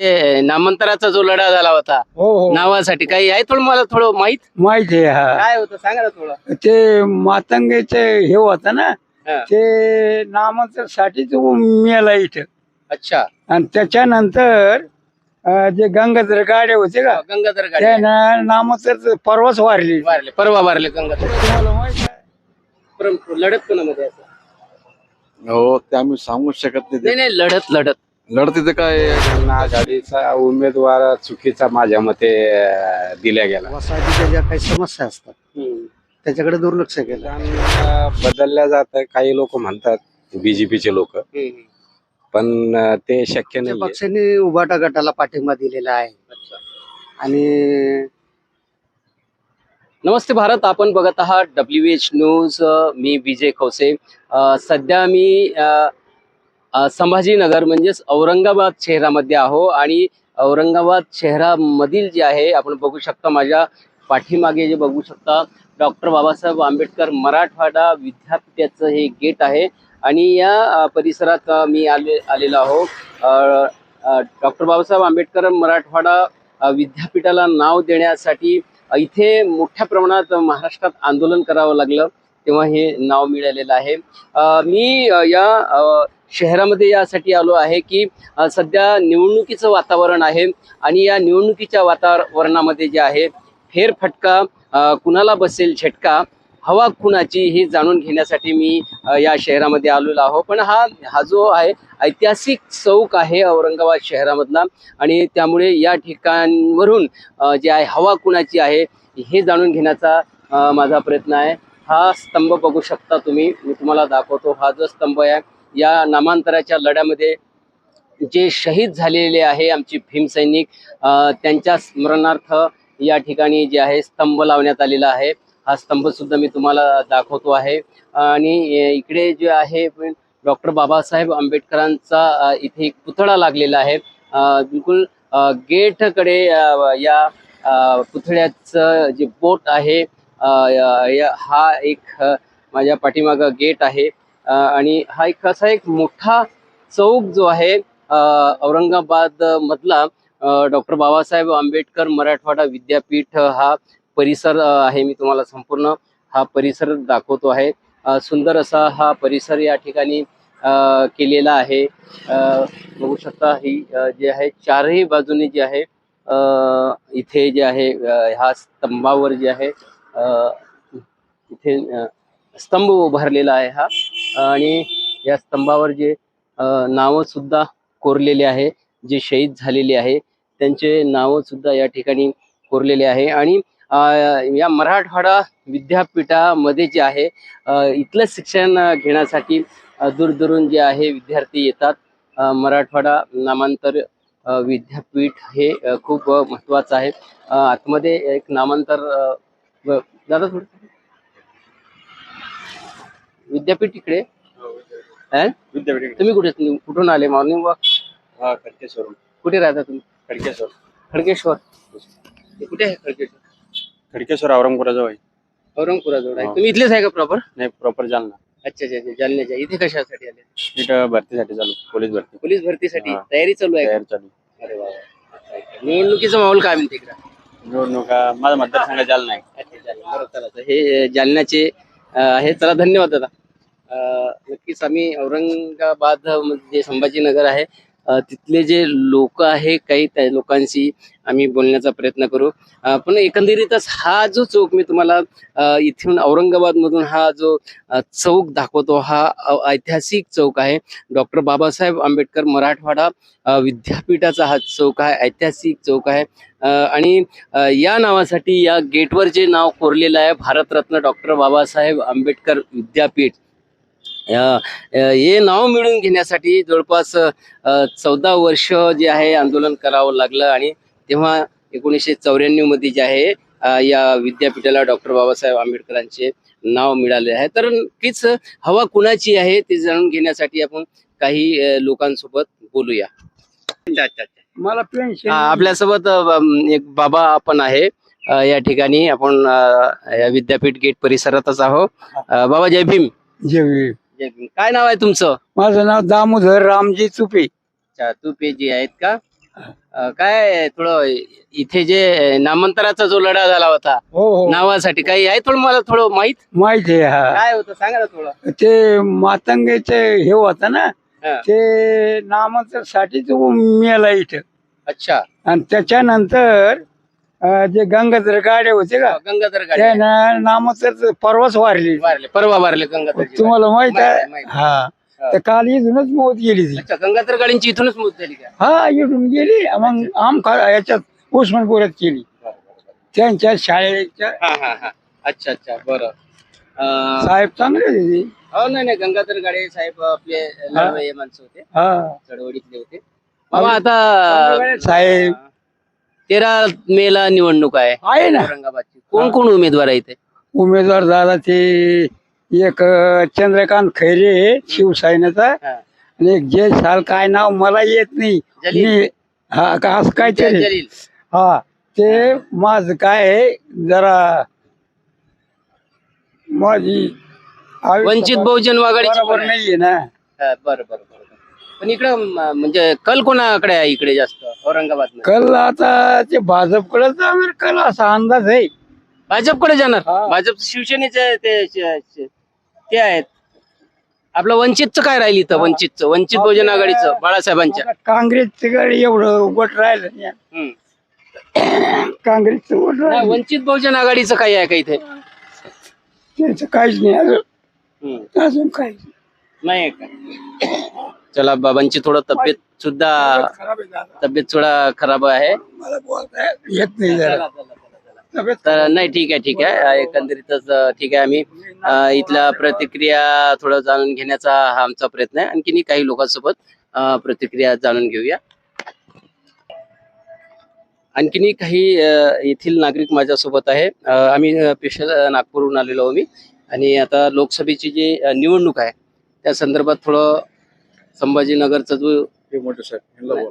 ते नामांतराचा जो लढा झाला होता हो हो. नावासाठी काही आहे थोडं मला थोडं माहीत? माहिती आहे हा. काय होतं? सांगा ना थोडं. ते मातंगेचे हे होतं ना हा. ते नामांतरसाठी तो मेला इथं. अच्छा. आणि त्याच्यानंतर अं, जे गंगाधर गाडे होते का गंगाधर गाडी. नामांतर परवाच वारली. वारले परवा वारले गंगाधर. तुम्हाला माहीत आहे? परंतु लढत कोणामध्ये असं हो ते आम्ही सांगू शकत नाही. नाही नाही लढत लढत. लढती तर काय आघाडीचा उमेदवार चुकीचा माझ्या मते अं, दिला गेला. वसाहतीच्या ज्या काही समस्या असतात. त्याच्याकडे दुर्लक्ष केलं. अं, बदलल्या जात काही लोक म्हणतात बीजेपीचे लोक. पण अं, ते शक्य त्या नाही पक्षांनी उभाटा गटाला पाठिंबा दिलेला आहे. अच्छा. आणि नमस्ते भारत आपण बघत आहात डब्ल्यू एच न्यूज अ, मी विजय खवसे अ, सध्या मी अ, संभाजीनगर म्हणजेच औरंगाबाद शहरामध्ये आहो आणि औरंगाबाद शहरामधील जे आहे आपण बघू शकता माझ्या पाठीमागे जे बघू शकता डॉक्टर बाबासाहेब आंबेडकर मराठवाडा विद्यापीठाचं हे गेट आहे आणि या परिसरात मी आले आलेलो आहो. डॉक्टर बाबासाहेब आंबेडकर मराठवाडा विद्यापीठाला नाव देण्यासाठी इथे मोठ्या प्रमाणात महाराष्ट्रात आंदोलन करावं लागलं. तेव्हा हे नाव मिळालेलं आहे. मी या शहरामध्ये यासाठी आलो आहे की सध्या निवडणुकीचं वातावरण आहे आणि या निवडणुकीच्या वातावरणामध्ये जे आहे फेरफटका कुणाला बसेल झटका हवा कुणाची हे जाणून घेण्यासाठी मी या शहरामध्ये आलेलो आहो. पण हा हा जो आहे ऐतिहासिक चौक आहे औरंगाबाद शहरामधला आणि त्यामुळे या ठिकाणवरून जे आहे हवा कुणाची आहे हे जाणून घेण्याचा माझा प्रयत्न आहे. हा स्तंभ बघू शकता तुम्ही. मी तुम्हाला दाखवतो. हा जो स्तंभ आहे या नामांतराच्या लढ्यामध्ये जे शहीद झालेले आहे आमचे भीमसैनिक त्यांच्या स्मरणार्थ या ठिकाणी जे आहे स्तंभ लावण्यात आलेला आहे. हा स्तंभ सुद्धा मी तुम्हाला दाखवतो आहे. आणि इकडे जे आहे डॉक्टर बाबासाहेब आंबेडकरांचा इथे एक पुतळा लागलेला आहे. बिलकुल गेटकडे या पुतळ्याचं जे बोट आहे हा एक माझ्या पाठीमागं गेट आहे. आणि हा एक असा एक मोठा चौक जो आहे औरंगाबाद मधला डॉक्टर बाबासाहेब आंबेडकर मराठवाडा विद्यापीठ हा परिसर आहे. मी तुम्हाला संपूर्ण हा परिसर दाखवतो आहे. सुंदर असा हा परिसर या ठिकाणी अ, केलेला आहे. अ, बघू शकता ही जे आहे चारही बाजूने जे आहे अ, इथे जे आहे ह्या स्तंभावर जे आहे इथे स्तंभ उभारलेला आहे हा. आणि या स्तंभावर जे नावं सुद्धा कोरलेले आहे जे शहीद झालेले आहे त्यांचे नावं सुद्धा या ठिकाणी कोरलेले आहे. आणि या मराठवाडा विद्यापीठामध्ये जे आहे इथलं शिक्षण घेण्यासाठी दूरदूरून जे आहे विद्यार्थी येतात. मराठवाडा नामांतर विद्यापीठ हे खूप महत्त्वाचं आहे. आतमध्ये एक नामांतर दादा थोडं. विद्यापीठ इकडे? विद्यापीठ तुम्ही कुठे कुठून आले? मॉर्निंग वॉक हा खडकेश्वर. कुठे राहता तुम्ही? खडकेश्वर. खडकेश्वर. हे कुठे आहे खडकेश्वर? खडकेश्वर औरंगपुराजवळ आहे. औरंगपुराजवळ आहे. हा. तुम्ही इथलेच आहे का प्रॉपर नाही प्रॉपर जालना. अच्छा अच्छा अच्छा. जालन्याच्या. इथे कशासाठी आले? इथं भरतीसाठी चालू पोलीस भरती. पोलीस भरतीसाठी. हा. तयारी चालू आहे का? तयार चालू. अरे वा वा. अच्छा, अच्छा. निवडणुकीचा माहोल काय म्हणते इकडे? निवडणुका माझा मतदारसंघ जालना आहे. बरं, चला, हे जालन्याचे हे चला धन्यवाद दादा. अं, नक्कीच आम्ही औरंगाबाद जे म्हणजे संभाजीनगर आहे. तिथले जे लोक आहे काही त्या लोकांशी आम्ही बोलण्याचा प्रयत्न करू. पण एकंदरीतच हा जो चौक मी तुम्हाला इथून औरंगाबादमधून हा जो चौक दाखवतो हा ऐतिहासिक चौक आहे. डॉक्टर बाबासाहेब आंबेडकर मराठवाडा विद्यापीठाचा हा चौक आहे ऐतिहासिक चौक आहे. आणि या नावासाठी या गेटवर जे नाव कोरलेलं आहे भारतरत्न डॉक्टर बाबासाहेब आंबेडकर विद्यापीठ हे नाव मिळवून घेण्यासाठी जवळपास चौदा वर्ष जे आहे आंदोलन करावं लागलं आणि तेव्हा एकोणीसशे चौऱ्याण्णवमध्ये जे आहे या विद्यापीठाला डॉक्टर बाबासाहेब आंबेडकरांचे नाव मिळाले आहे. तर नक्कीच हवा कुणाची आहे ते जाणून घेण्यासाठी आपण काही लोकांसोबत बोलूया. मला पेन्शन हा, आपल्यासोबत एक बाबा आपण आहे. या ठिकाणी आपण विद्यापीठ गेट परिसरातच आहो अ, बाबा जय भीम. जय भीम. काय नाव आहे तुमचं? माझं नाव दामोदर रामजी चुपे अच्छा तू पे जी आहेत का? अं, काय थोडं इथे जे नामांतराचा जो लढा झाला होता हो हो. नावासाठी काही आहे थोडं मला थोडं माहीत? माहिती आहे हा. काय होतं? सांगा ना थोडं. ते मातंगेचे हे होतं ना हा. ते नामांतरसाठी तो मेला इथं. अच्छा. आणि त्याच्यानंतर जे गंगाधर गाडे होते का? गंगाधर गाडी. त्यानं परवाच वारली. वारले परवा वारले गंगाधर तुम्हाला माहीत आहे, माहीत हा. तर काल इथूनच मौत गेली ती. अच्छा गंगाधर गाडींची इथूनच मौत झाली का? हा इथून गेली. मग आम खा- याच्यात उस्मानपुरात केली. त्यांच्या शाळेच्या हा हा हा. अच्छा अच्छा बरं. अं, साहेब चांगले होते ते. हो नाही नाही गंगाधर गाडे साहेब आपले लढवय्ये माणसं होते. हा. चळवळीतले होते. आता साहेब. तेरा मे ला निवडणूक आहे. आहे ना. औरंगाबादची. कोण कोण उमेदवार आहे इथे? उमेदवार झाला ते एक अं, चंद्रकांत खैरे शिवसेनेचा. हा. आणि एक जय साल काय नाव मला येत नाही. जलील. मी हा का असं काहीतरी जलील हा ते माझ काय आहे जरा माझी आयुष्य वंचित बहुजन आघाडीची बरोबर पण आहे. नाहीये ना. हा, बरं बरं बरं. पण इकडं म- म्हणजे कल कोणाकडे आहे इकडे जास्त? औरंगाबाद कल आता ते भाजपकडे जाणार कल असा अंदाज आहे. भाजपकडे जाणार? हा. भाजप शिवसेनेचे ते ते आहेत. आपलं वंचितचं काय राहील इथं वंचितचं? वंचित बहुजन आघाडीचं बाळासाहेबांच्या. आता काँग्रेसकडे एवढं वोट राहिलं नाही. हम्म. काँग्रेसचं वोट नाही, राहिलं वंचित बहुजन आघाडीचं काही आहे का इथे? त्याचं काहीच नाही अजून. हम्म. अजून काहीच नाही. नाही आहे का? चला बाबांची थोडं तब्येत सुद्धा तब्येत थोडा खराब आहे. येत नाही जरा तर नाही ठीक आहे ठीक आहे. एकंदरीतच ठीक आहे आम्ही. इथल्या प्रतिक्रिया थोडं जाणून घेण्याचा हा आमचा प्रयत्न आहे. आणखीनही काही लोकांसोबत प्रतिक्रिया जाणून घेऊया. आणखीनही काही येथील नागरिक माझ्यासोबत आहे. आम्ही स्पेशल नागपूरहून आलेलो आम्ही. मी आणि आता लोकसभेची जी निवडणूक आहे त्या संदर्भात थोडं संभाजीनगरचं जो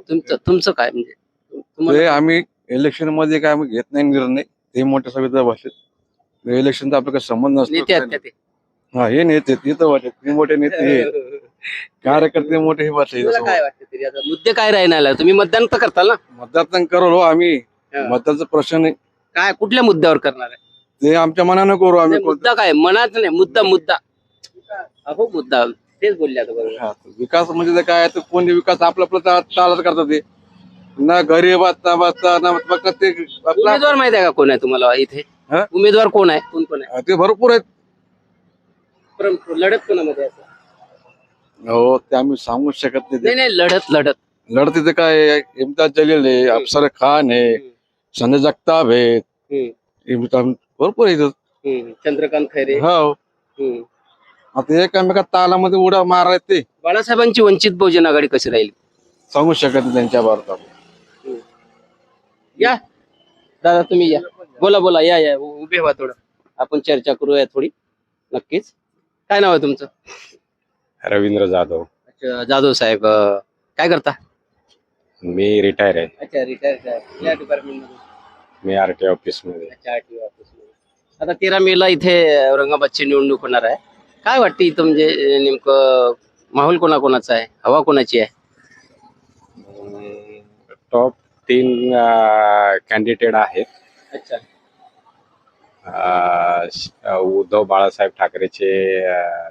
तुमचं तुमचं काय म्हणजे? आम्ही इलेक्शनमध्ये काय आम्ही घेत नाही निर्णय ते मोठ्या सभेचा भाषेत इलेक्शनचा आपला काही संबंध नसतो हा हे नेते ते तर वाटत ते मोठे नेते हे कार्यकर्ते मोठे हे काय वाटतं आता मुद्दे काय राहणार तुम्ही मतदान तर करताल ना? मतदान करू हो आम्ही. मतदाचा प्रश्न नाही. काय कुठल्या मुद्द्यावर करणार आहे? ते आमच्या मनानं करू आम्ही मुद्दा काय? मनात नाही मुद्दा मुद्दा. अहो मुद्दा. तेच बोलले आता बरोबर. हा, विकास म्हणजे ते काय तर कोणी विकास आपला आपला चा- चालत करतात ते. ना घरी बसता बसता ना फक्त ते आपला उमेदवार माहीत आहे का कोण आहे तुम्हाला इथे? हा? उमेदवार कोण आहे? कोण कोण आहे? ते भरपूर आहेत. परं- लढत कोणामध्ये आहे? हो ते आम्ही सांगू शकत नाही. नाही नाही लढत लढत. लढती ते काय इम्तियाज जलील आहे अफसर खान आहे संजय जगताप आहे हम्म, इम्तियाज- भरपूर आहे. हम्म. चंद्रकांत खैरे. हो. हम्म. आता एकामेका तालामध्ये उड्या मारायत ते. बाळासाहेबांची वंचित बहुजन आघाडी कशी राहील? सांगू शकत नाही त्यांच्या भारतात या. दादा तुम्ही या. बोला बोला. या या. उ- उभे व्हा थोडं. आपण चर्चा करूया थोडी. नक्कीच. काय नाव आहे तुमचं? रवींद्र जाधव. अच्छा जाधव साहेब अं, काय करता? मी रिटायर आहे. अच्छा रिटायर या डिपार्टमेंटमध्ये? मी आर टी ऑफिसमध्ये अच्छा RTO office मध्ये. आता तेरा मेला इथे औरंगाबादची निवडणूक होणार आहे. काय वाटते इथं म्हणजे नेमकं माहोल कोणाकोणाचा आहे? हवा कोणाची आहे? टॉप तीन कॅन्डिडेट आहेत. अच्छा. अं, श- अं, उद्धव बाळासाहेब ठाकरेचे अं,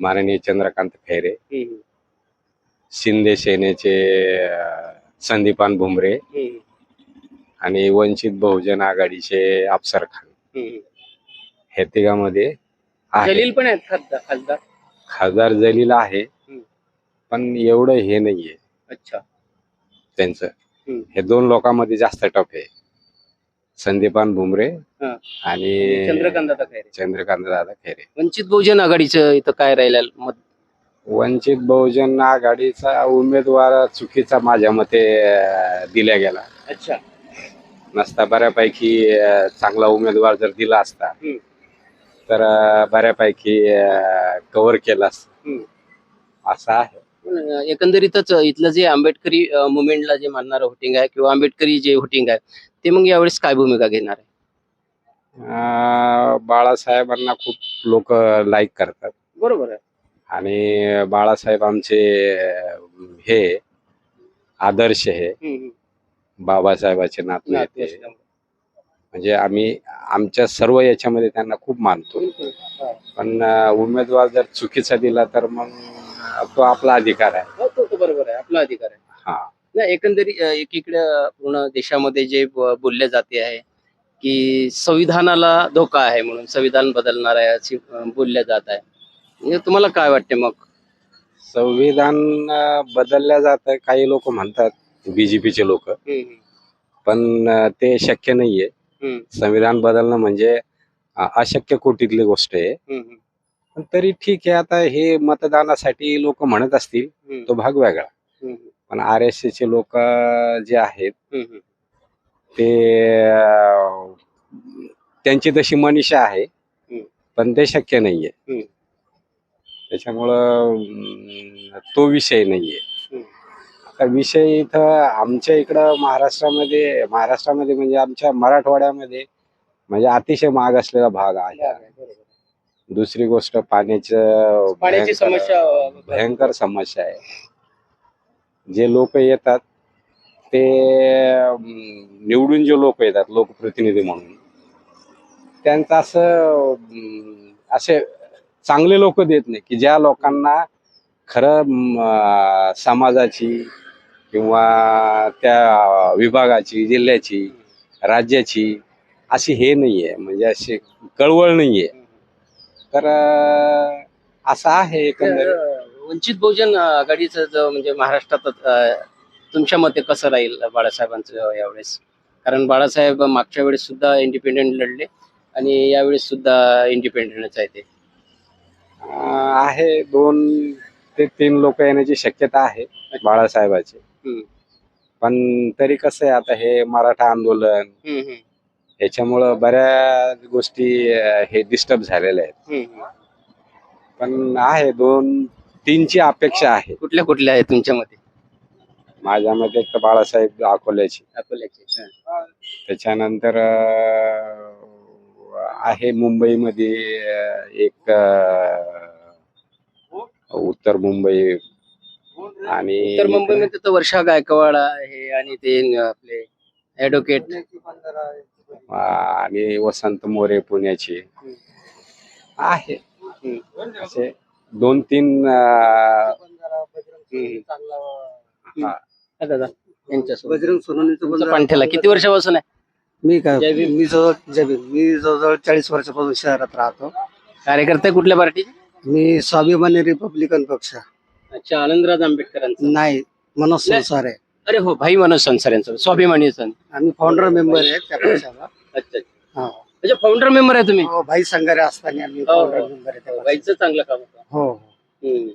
माननीय चंद्रकांत खैरे हम्म, शिंदे सेनेचे अं, संदीपान भुमरे हम्म, आणि वंचित बहुजन आघाडीचे अफसर खान. हम्म. हे तिघांमध्ये आहे. जलील पण आहेत खासदार खासदार? खासदार जलील आहे हम्म. पण एवढं हे नाहीये. अच्छा. त्यांचं. हम्म. हे दोन लोकांमध्ये जास्त टफ आहे. संदीपान भुमरे हा. आणि चंद्रकांत दादा खैरे. चंद्रकांत दादा खैरे. वंचित बहुजन आघाडीचं इथं काय राहिलं मत वंचित बहुजन आघाडीचा उमेदवार चुकीचा माझ्या मते अं, दिला गेला. अच्छा. नसता बऱ्यापैकी अं, चांगला उमेदवार जर दिला असता हम्म. तर बऱ्यापैकी कव्हर केला असता. असं आहे एकंदरीतच इथलं जे आंबेडकरी मुवमेंटला जे मानणारं होटिंग आहे किंवा आंबेडकरी जे होटिंग आहे ते मग यावेळेस काय भूमिका घेणार आहे बाळासाहेबांना खूप लोक लाईक करतात बरोबर आहे आणि बाळासाहेब आमचे हे आदर्श हे. बाबासाहेबाचे नातू आहेत. म्हणजे आम्ही आमच्या सर्व याच्यामध्ये त्यांना खूप मानतो. पण उमेदवार जर चुकीचा दिला तर मग तो आपला अधिकार आहे. हो, तो तो बरोबर आहे. आपला अधिकार आहे. हा. नाही एकंदरीत अ, एकीकडे पूर्ण देशामध्ये जे बोलले जाते आहे की संविधानाला धोका आहे म्हणून संविधान बदलणार आहे असे अ, बोलले जात आहे. म्हणजे तुम्हाला काय वाटते मग? संविधान अं, बदलल्या जात काही लोक म्हणतात बीजेपीचे लोक. पण ते शक्य नाहीये. संविधान बदलणं म्हणजे अशक्य कोटीतली गोष्ट आहे. पण तरी ठीक आहे आता हे मतदानासाठी लोक म्हणत असतील तो भाग वेगळा. पण आर एस चे लोक जे आहेत. ते त्यांची तशी मनीषा आहे. पण ते शक्य नाहीये. त्याच्यामुळं तो विषय नाहीये. विषय इथं आमच्या इकडं महाराष्ट्रामध्ये महाराष्ट्रामध्ये म्हणजे आमच्या मराठवाड्यामध्ये म्हणजे अतिशय महाग असलेला भाग आहे. दुसरी गोष्ट पाण्याचं पाण्याची भयंकर- समस्या भयंकर समस्या आहे जे लोक येतात ते निवडून जे लोक येतात लोकप्रतिनिधी म्हणून त्यांचं असं असे चांगले लोक देत नाही की ज्या लोकांना खरं समाजाची किंवा त्या विभागाची जिल्ह्याची राज्याची अशी हे नाहीये. म्हणजे अशी कळवळ नाहीये. तर अं, असं आहे एकंदरीत. तर, वंचित बहुजन आघाडीचं जो म्हणजे महाराष्ट्रात तुमच्या मते कसं राहील बाळासाहेबांचं यावेळेस? कारण बाळासाहेब मागच्या वेळेस सुद्धा इंडिपेंडेंट लढले आणि यावेळेस सुद्धा इंडिपेंडेंटच आहे ते. आहे दोन ते तीन लोक येण्याची शक्यता आहे बाळासाहेबाची. हम्म. पण तरी कसं आहे आता हे मराठा आंदोलन हम्म, हम्म, याच्यामुळं बऱ्याच गोष्टी अं, हे डिस्टर्ब झालेल्या आहेत हम्म, हम्म. पण आहे दोन तीनची अपेक्षा आहे कुठल्या कुठल्या आहेत तुमच्या मते माझ्या मते एक तर बाळासाहेब अकोल्याची अकोल्याचे हा. त्याच्यानंतर अं, आहे मुंबईमध्ये अं, एक अं, उत्तर मुंबई आणि तर मुंबईमध्ये तर वर्षा गायकवाड आहे आणि ते आपले ऍडव्होकेट आणि वसंत मोरे पुण्याची. आहे. असे दोन तीन. दादा बजरंग पाणठेला किती वर्षापासून आहे? मी काय. मी जवळ. मी जवळजवळ चाळीस वर्षापासून शहरात राहतो. कार्यकर्ते कुठल्या पार्टीचे? मी स्वाभिमानी रिपब्लिकन पक्ष. अच्छा आनंदराज आंबेडकरांचा नाही मनोज संसार आहे अरे हो भाई मनोज संसार यांचा स्वाभिमानी सन आम्ही फाउंडर मेंबर आहे त्या पक्षाला अच्छा अच्छा हो. फाउंडर मेंबर आहे तुम्ही हो भाई संघारे असताना आम्ही हो, फाउंडर हो. मेंबर आहे त्या पक्षाचे. गाईचं चांगलं काम होतं हो हो. हम्म.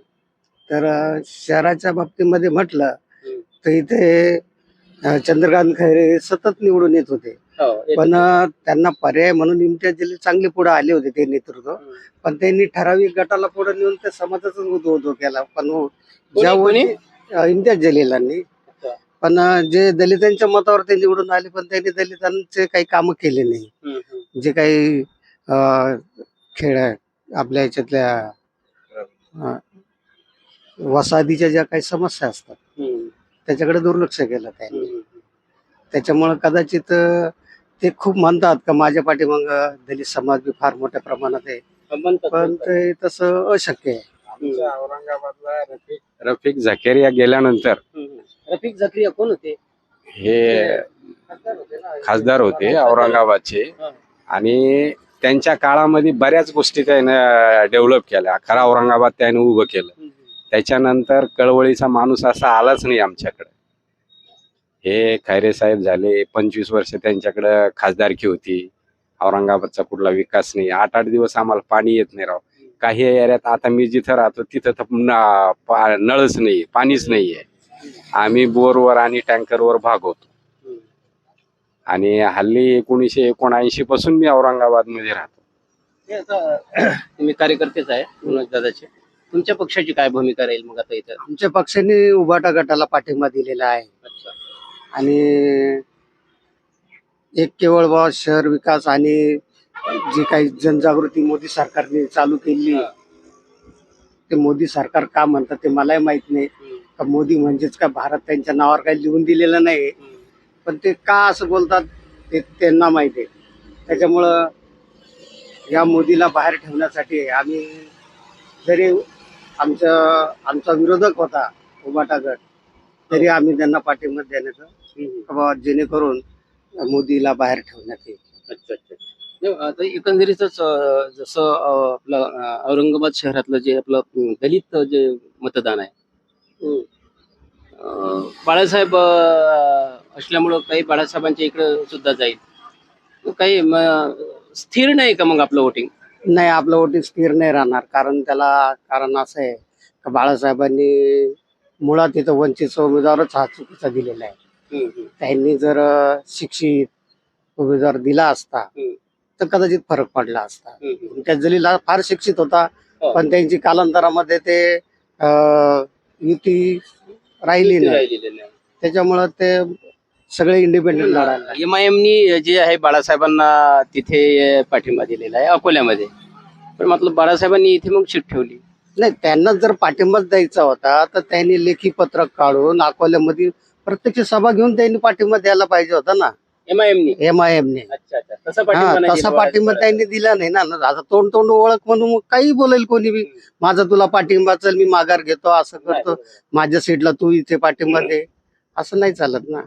तर अं, शहराच्या बाबतीमध्ये म्हटलं हम्म. तर इथे अं, चंद्रकांत खैरे सतत निवडून येत होते हो. पण अं, त्यांना पर्याय म्हणून इम्तियाज जलील चांगले पुढे आले होते ते नेतृत्व. पण त्यांनी ठराविक गटाला पुढे नेऊन त्या समाजाचा उदो उदो केला. पण हो- ज्या इम्तियाज जलीलांनी. पण जे दलितांच्या मतावर ते निवडून आले पण त्यांनी दलितांचे काही कामं केले नाही. जे काही खेळ आहे, आपल्या याच्यातल्या वसाहतीच्या ज्या काही समस्या असतात त्याच्याकडे दुर्लक्ष केलं त्यांनी. त्याच्यामुळं कदाचित ते खूप म्हणतात का माझ्या पाठीमाग दलित समाज बी फार मोठ्या प्रमाणात आहे पण. ते तसं अशक्य आहे आमच्या औरंगाबादला रफिक रफिक झकेरिया गेल्यानंतर. रफिक झक्रिया कोण होते हे खासदार होते औरंगाबादचे. आणि त्यांच्या काळामध्ये बऱ्याच गोष्टी त्यानं डेव्हलप केल्या खरा औरंगाबाद त्याने उभं केलं. त्याच्यानंतर कळवळीचा माणूस असा आलाच नाही आमच्याकडे हे खैरे साहेब झाले पंचवीस वर्ष त्यांच्याकडे खासदारकी होती. औरंगाबादचा कुठला विकास नाही. आठ आठ दिवस आम्हाला पाणी येत नाही राव. काही एरियात आता मी जिथं राहतो तिथं तर नळच नाही पाणीच नाहीये. आम्ही बोरवर आणि टँकरवर भागवतो. आणि हल्ली एकोणीसशे एकोणऐंशी पासून मी औरंगाबादमध्ये राहतो. हे तुम्ही कार्यकर्तेच आहे मनोज दादाचे. तुमच्या पक्षाची काय भूमिका राहील मग आता इथं? आमच्या पक्षाने उभाटा गटाला पाठिंबा दिलेला आहे. अच्छा. आणि एक केवळ बा शहर विकास आणि जी काही जनजागृती मोदी सरकारने चालू केली ते मोदी सरकार का म्हणतात ते मलाही माहीत नाही. का मोदी म्हणजेच का भारत त्यांच्या नावावर काही लिहून दिलेलं नाही. पण ते का असं बोलतात ते त्यांना माहिती आहे. त्याच्यामुळं या मोदीला बाहेर ठेवण्यासाठी आम्ही जरी आमचं आमचा विरोधक होता उबाटा गट तरी आम्ही त्यांना पाठिंबा देण्याचं बाबा जेणेकरून मोदीला बाहेर ठेवण्यात येईल. अच्छा अच्छा. आता एकंदरीतच जसं आपलं औरंगाबाद शहरातलं जे आपलं दलित जे मतदान आहे. बाळासाहेब असल्यामुळं काही बाळासाहेबांच्या इकडं सुद्धा जाईल. काही स्थिर नाही का मग आपलं वोटिंग नाही आपलं वोटिंग स्थिर नाही राहणार. कारण त्याला कारण असं आहे का बाळासाहेबांनी मुळात इथं वंचितचा उमेदवारच हा चुकीचा दिलेला आहे. त्यांनी जर शिक्षित उमेदवार दिला असता. तर कदाचित फरक पडला असता. त्या जलीला फार शिक्षित होता हो. पण त्यांची कालांतरामध्ये ते युती राहिली नाही. त्याच्यामुळं ते सगळे इंडिपेंडेंट लढायला एम आय एमनी जे आहे बाळासाहेबांना तिथे पाठिंबा दिलेला आहे अकोल्यामध्ये. पण मतलब बाळासाहेबांनी इथे मग सीट ठेवली. नाही त्यांना जर पाठिंबाच द्यायचा होता तर त्यांनी लेखी पत्रक काढून अकोल्यामध्ये प्रत्यक्ष सभा घेऊन त्यांनी पाठिंबा द्यायला पाहिजे होता ना. एम आय एमनी एम आय अच्छा अच्छा. तसा हा पाठिंबा तसा. त्यांनी दिला नाही ना. आता तोंड तोंड ओळख म्हणून मग काही बोलेल कोणी बी. माझा तुला पाठिंबा चल मी माघार घेतो असं करतो. माझ्या सीटला तू इथे पाठिंबा दे. असं नाही चालत ना.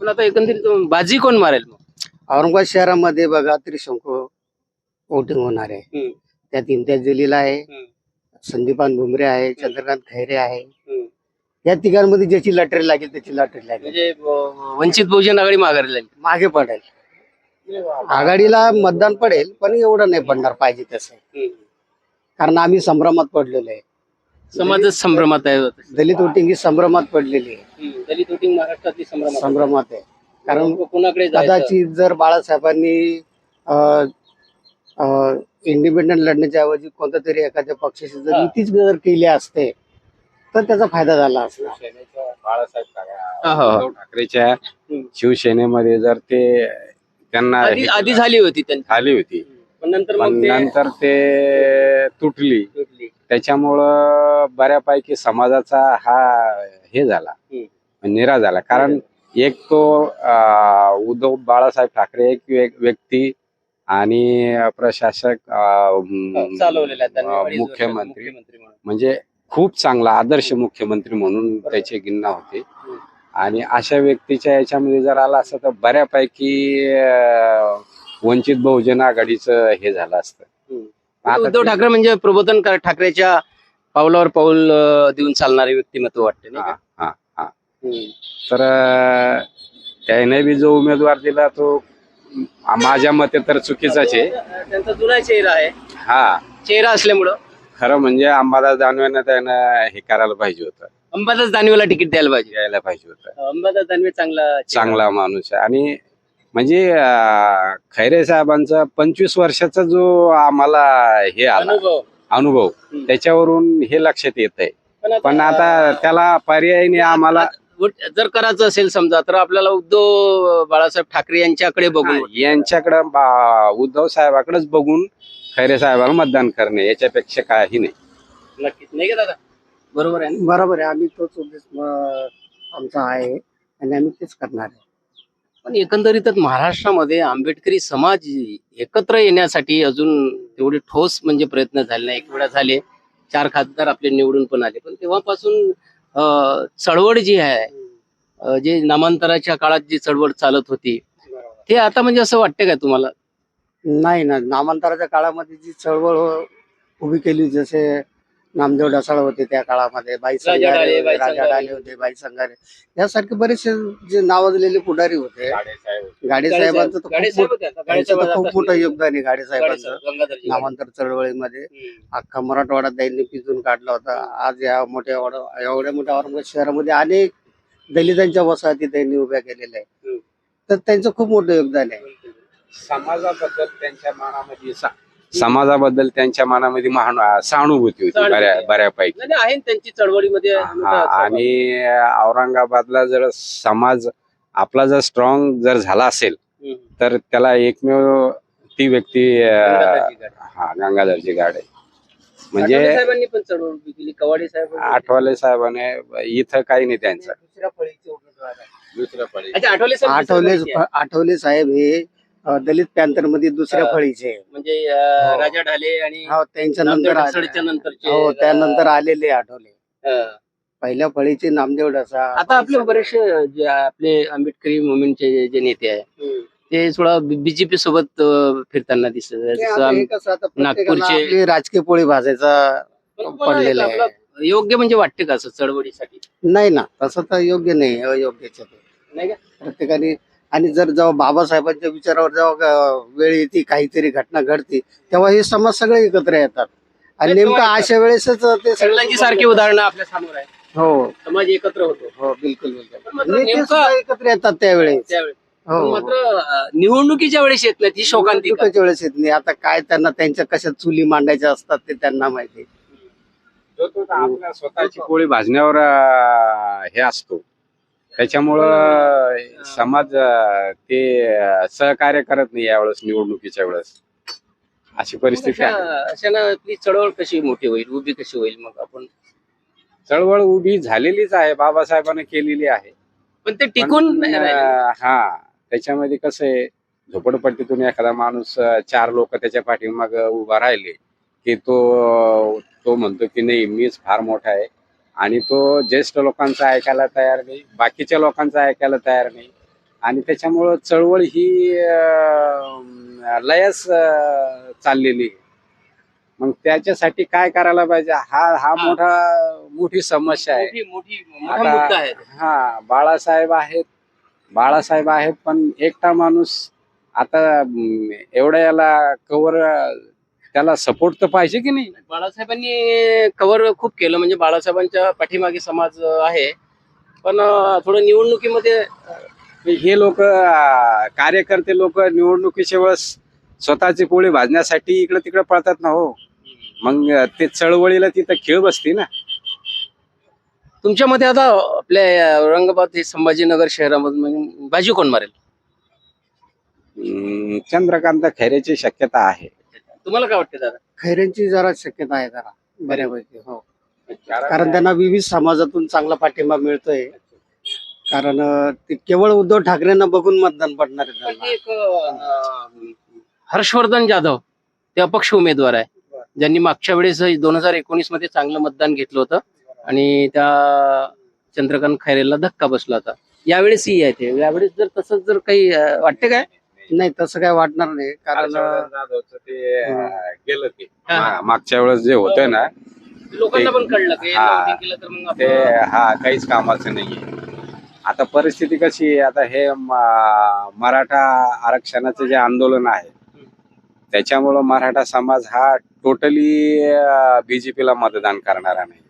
पण आता एकंदरीत बाजी कोण मारेल मग? औरंगाबाद शहरामध्ये बघा त्रिशंकू वोटिंग होणार आहे. हम्म. त्यात इम्तियाज जलील आहे. हम्म. संदीपान भुमरे आहे चंद्रकांत खैरे आहे. हम्म. या तिघांमध्ये ज्याची लॉटरी लागेल त्याची लॉटरी लागेल. म्हणजे अं, वंचित बहुजन आघाडी माघारी लागली. मागे पडेल. आघाडीला मतदान पडेल पण एवढं नाही पडणार पाहिजे तसं. कारण आम्ही संभ्रमात पडलेलो आहे. समाजच संभ्रमात आहे दलित वोटिंग ही संभ्रमात पडलेली आहे. हम्म. दलित वोटिंग महाराष्ट्रातली संभ्रमात संभ्रमात आहे. कारण कोणाकडे जायचं? कदाचित जर बाळासाहेबांनी इंडिपेंडंट लढण्याच्या ऐवजी कोणत्या तरी एखाद्या पक्षाशी जर हा. युतीच जर केली असते तर त्याचा फायदा झाला शिवसेनेच्या बाळासाहेब हा, हा, हा. ठाकरेच्या शिवसेनेमध्ये जर ते त्यांना आधी हे आधी झाली होती त्यांची. झाली होती. पण नंतर पण मग ते नंतर ते तुटली. तुटली. त्याच्यामुळं बऱ्यापैकी समाजाचा हा हे झाला. निरा झाला. कारण एक तो अं, उद्धव बाळासाहेब ठाकरे एक व्यक- व्यक्ती आणि प्रशासक अं, चालवलेला आहे त्यांनी अं, अडीच वर्ष मुख्यमंत्री. मुख्यमंत्री म्हणून. म्हणजे खूप चांगला आदर्श मुख्यमंत्री म्हणून त्याची गिणना होती. आणि अशा व्यक्तीच्या याच्यामध्ये जर आला असता तर बऱ्यापैकी वंचित बहुजन आघाडीचं हे झालं असतं. उद्धव ठाकरे म्हणजे प्रबोधन कर- ठाकरेच्या पावलावर पाऊल देऊन चालणारे व्यक्तिमत्व वाटते नाही हा? हा. तर त्याने बी जो उमेदवार दिला तो माझ्या मते तर चुकीचाच आहे. त्यांचा जुना चेहरा आहे. हा. चेहरा असल्यामुळं. खरं म्हणजे अंबादास दानवेनं त्यानं हे करायला पाहिजे होतं. अंबादास दानवेला तिकीट द्यायला पाहिजे. यायला पाहिजे होतं. अंबादास दानवे चांगला. चांगला माणूस आहे. आणि म्हणजे अं, खैरे साहेबांचा पंचवीस वर्षाचा जो आम्हाला हे आला अनुभव. अनुभव हम्म. त्याच्यावरून हे लक्षात येत आहे पण आता त्याला पर्यायीने आम्हाला वोट- जर करायचं असेल समजा तर आपल्याला उद्धव बाळासाहेब ठाकरे यांच्याकडे बघून यांच्याकडं उद्धव साहेबाकडेच बघून खैरे साहेबाला मतदान करणे याच्यापेक्षा काही नाही. नक्कीच. नाही का दादा? बरोबर आहे ना? बरोबर आहे. आम्ही तोच उद्देश अं, आमचा आहे आणि आम्ही तेच करणार आहे. पण एकंदरीतच महाराष्ट्रामध्ये आंबेडकरी समाज एकत्र येण्यासाठी अजून तेवढे ठोस म्हणजे प्रयत्न झाले नाही. एक वेळा झाले चार खासदार आपले निवडून पण आले. पण तेव्हापासून अं, चळवळ जी आहे अं, जे नामांतराच्या काळात जी चळवळ चालत होती ते आता म्हणजे असं वाटतं का तुम्हाला? नाही ना नामांतराच्या काळामध्ये जी चळवळ उभी केली जसे नामदेव ढसाळ होते त्या काळामध्ये बाई संघारे राजा. डाले होते बाई संघारे. यासारखे बरेचसे जे नावाजलेले पुढारी होते. गाडे साहेबांचं तर खूप मोठं- योगदान आहे गाडे साहेबांचं. नामांतर चळवळीमध्ये. अख्खा मराठवाडा त्यांनी पिजून काढला होता. आज या मोठ्या वड- एवढ्या मोठ्या औरंगाबाद शहरामध्ये अनेक दलितांच्या वसाहती त्यांनी उभ्या केलेल्या. आहेत. तर त्यांचं खूप मोठं योगदान आहे. समाजाबद्दल त्यांच्या मनामध्ये सा- समाजाबद्दल त्यांच्या मनामध्ये महान सहानुभूती होती बऱ्या. बऱ्यापैकी नाही, नाही, आहे ना त्यांची चळवळीमध्ये हा, आणि औरंगाबादला जर समाज आपला जर स्ट्रॉंग जर झाला असेल हम्म. तर त्याला एकमेव ती व्यक्ती अं, गंगाधरजी गाडे. हा गंगाधरची गाड आहे आठवले म्हणजे साहेबांनी पण चळवळ उभी केली कवाडे साहेब आठवले साहेबाने इथं काही नाही त्यांचं दुसऱ्या फळीचे उमेदवार आहे दुसऱ्या फळी अच्छा आठवले आठवले. आठवले साहेब हे दलित पॅन्थरमध्ये दुसऱ्या. फळीचे. म्हणजे अं, हो. राजा ढाले आणि हो त्यांच्या नामदेव नंतर ढसाळच्या आले. नंतरचे, हो त्यानंतर आलेले आठवले अं, पहिल्या फळीचे नामदेव डसा आता आपले बरेचसे जे आपले आंबेडकरी मुवमेंटचे जे- जे नेते आहे ते थोडा बीजेपी सोबत अं, फिरताना दिसत आहे. ते जसं आता हे आम- कसं आता प्रत्येकाला नागपूरचे- आपली राजकीय पोळी भाजायचा पडलेलं आहे. आपलं योग्य म्हणजे वाटते का असं चळवळीसाठी नाही ना तसं तर योग्य नाही अयोग्यच आहे ते. नाही का प्रत्येकाने आणि जर जेव्हा बाबासाहेबांच्या विचारावर जेव्हा वेळ येते काहीतरी घटना घडते तेव्हा हे समाज सगळे एकत्र येतात. आणि नेमकं अशा वेळेसच ते सगळे- सगळ्यांची सारखी उदाहरणं आपल्यासमोर आहे हो. समाज एकत्र होतो. हो बिलकुल नेते सुद्धा एकत्र येतात त्यावेळेस. हो. मात्र निवडणुकीच्या वेळेस येत नाही ती शोकांतिका. निवडणुकीच्या वेळेस येत नाही. आता काय त्यांना त्यांच्या कशा चुली मांडायच्या असतात ते त्यांना माहिती स्वतःची पोळी भाजण्यावर हे असतो. त्याच्यामुळं समाज अं, ते सहकार्य करत नाही यावेळेस निवडणुकीच्या वेळेस. अशी परिस्थिती आहे. अशा- आपली चळवळ कशी मोठी होईल? उभी कशी होईल मग आपण? चळवळ उभी झालेलीच आहे बाबासाहेबांनी केलेली आहे. पण ते टिकून हा त्याच्यामध्ये कसं आहे झोपडपट्टीतून एखादा माणूस चार लोक त्याच्या पाठीमाग उभा राहिले की तो तो म्हणतो की नाही मीच फार मोठा आहे. आणि तो ज्येष्ठ लोकांचं ऐकायला तयार नाही बाकीच्या लोकांचं ऐकायला तयार नाही. आणि त्याच्यामुळं चळवळ ही लयच चाललेली आहे. मग त्याच्यासाठी काय करायला पाहिजे? हा हा. मोठा मोठी समस्या आहे. आता- हा बाळासाहेब आहेत. बाळासाहेब आहेत पण एकटा माणूस आता एवढ्या याला कवर त्याला सपोर्ट तर पाहिजे की नाही? बाळासाहेबांनी कव्हर खूप केलं. म्हणजे बाळासाहेबांच्या पाठीमागे समाज आहे. पण थोडं निवडणुकीमध्ये हे लोक कार्यकर्ते लोक निवडणुकीच्या वेळेस स्वतःची पोळी भाजण्यासाठी इकडे तिकडे पळतात ना हो. मग ते चळवळीला तिथं खेळ बसते ना. तुमच्या मते आता आपल्या औरंगाबाद हे संभाजीनगर शहरामधून म्हणजे बाजी कोण मारेल? चंद्रकांत खैरेची शक्यता आहे. तुम्हाला काय वाटतं दादा? खैऱ्यांची जरा शक्यता आहे जरा बऱ्यापैकी हो. कारण त्यांना विविध समाजातून चांगला पाठिंबा मिळतोय. कारण अ, ते केवळ उद्धव ठाकरेंना बघून मतदान पडणार आहे पण त्यांना. ते एक अं, हर्षवर्धन जाधव ते अपक्ष उमेदवार आहे. ज्यांनी मागच्या वेळेस दोन हजार एकोणीसमध्ये चांगलं मतदान घेतलं होतं आणि त्या चंद्रकांत खैरेला धक्का बसला होता. यावेळेसही आहे ते. यावेळेस जर तसंच जर काही अं, वाटते काय? नाही तसं काय वाटणार नाही कारण अ, हर्षवर्धन जाधवचं ते अं, गेलं ते. हा. मा- मागच्या वेळेस जे होतं ना लोकांना पण कळलं की हा. याला हे केलं तर मग ते आपलं- हा काहीच कामाचं नाहीये. आता परिस्थिती कशी आहे? आता हे म- मराठा आरक्षणाचं जे आंदोलन आहे त्याच्यामुळं मराठा समाज हा टोटली बीजेपीला मतदान करणारा नाही.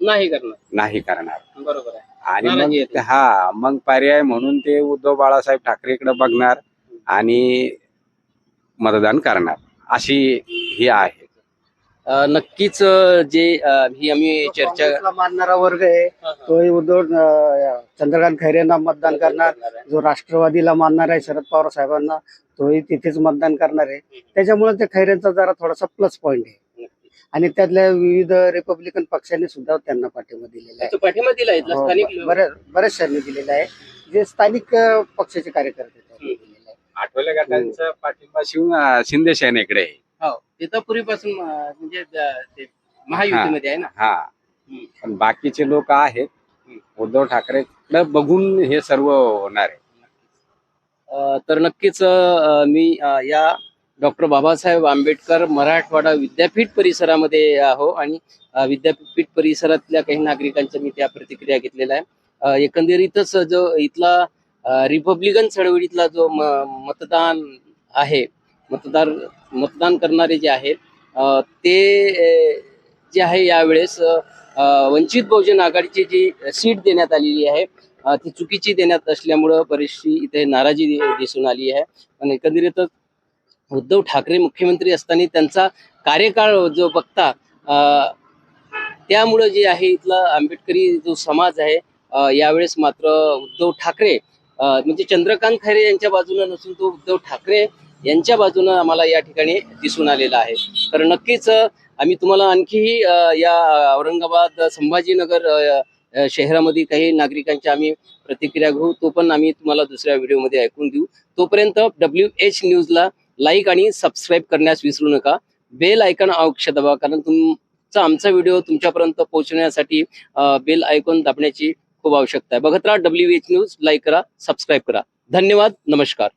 नाही करणार. नाही करणार. बरोबर आहे. आणि नाराजी मग येते. हा मग पर्याय म्हणून ते उद्धव बाळासाहेब ठाकरेकडे बघणार. आणि मतदान करणार. अशी ही आहे. नक्कीच जे ही आम्ही चर्चा मानणारा वर्ग आहे तोही उद्धव चंद्रकांत खैरेंना मतदान करणार. जो राष्ट्रवादीला मानणार आहे शरद पवार साहेबांना तोही तिथेच मतदान करणार आहे. त्याच्यामुळे त्या खैरेंचा जरा थोडासा प्लस पॉइंट आहे. आणि त्यातल्या विविध रिपब्लिकन पक्षांनी सुद्धा त्यांना पाठिंबा दिलेला आहे. तो पाठिंबा दिला इथला हो, बऱ्याचशांनी दिलेला आहे. जे स्थानिक पक्षाचे कार्यकर्ते आहेत त्यांनी दिलेला आहे आठवले गटांचा पाठिंबा? शिव शिंदे सेनेकडे आहे हो ते तर पूर्वीपासून अं, म्हणजे ते महायुतीमध्ये आहे ना? हा हम्म. पण बाकीचे लोक आहेत. उद्धव ठाकरेकडे बघून हे सर्व होणार आहे. अं, तर नक्कीच अं, मी अं, या डॉक्टर बाबासाहेब आंबेडकर मराठवाडा विद्यापीठ परिसरामध्ये आहो आणि अं, विद्यापीठ परिसरातल्या काही नागरिकांच्या मी त्या प्रतिक्रिया घेतलेल्या आहे. अं, एकंदरीतच जो इथला रिपब्लिकन चळवळीतला जो म- मतदान आहे मतदार मतदान करणारे जे आहेत ते जे आहे यावेळेस वंचित बहुजन आघाडीची जी सीट देण्यात आलेली आहे ती चुकीची देण्यात असल्यामुळं बरीचशी इथे नाराजी दिसून आली आहे. पण एकंदरीतच उद्धव ठाकरे मुख्यमंत्री असताना त्यांचा कार्यकाळ जो बघता त्यामुळं जे आहे इथला आंबेडकरी जो समाज आहे यावेळेस मात्र उद्धव ठाकरे म्हणजे चंद्रकांत खैरे यांच्या बाजूनं नसून तो उद्धव ठाकरे यांच्या बाजूनं आम्हाला या ठिकाणी दिसून आलेला आहे. तर नक्कीच आम्ही तुम्हाला आणखीही या औरंगाबाद संभाजीनगर शहरामध्ये काही नागरिकांच्या आम्ही प्रतिक्रिया घेऊ तो पण आम्ही तुम्हाला दुसऱ्या व्हिडिओमध्ये ऐकून देऊ. तोपर्यंत डब्ल्यू एच न्यूजला लाईक आणि सबस्क्राईब करण्यास विसरू नका. बेल आयकॉन अवश्य दबा कारण तुमचा आमचा व्हिडिओ तुमच्यापर्यंत पोहोचण्यासाठी बेल आयकॉन दाबण्याची खूप आवश्यकता आहे. बघत राहा डब्ल्यू एच न्यूज लाईक करा सबस्क्राईब करा. धन्यवाद नमस्कार.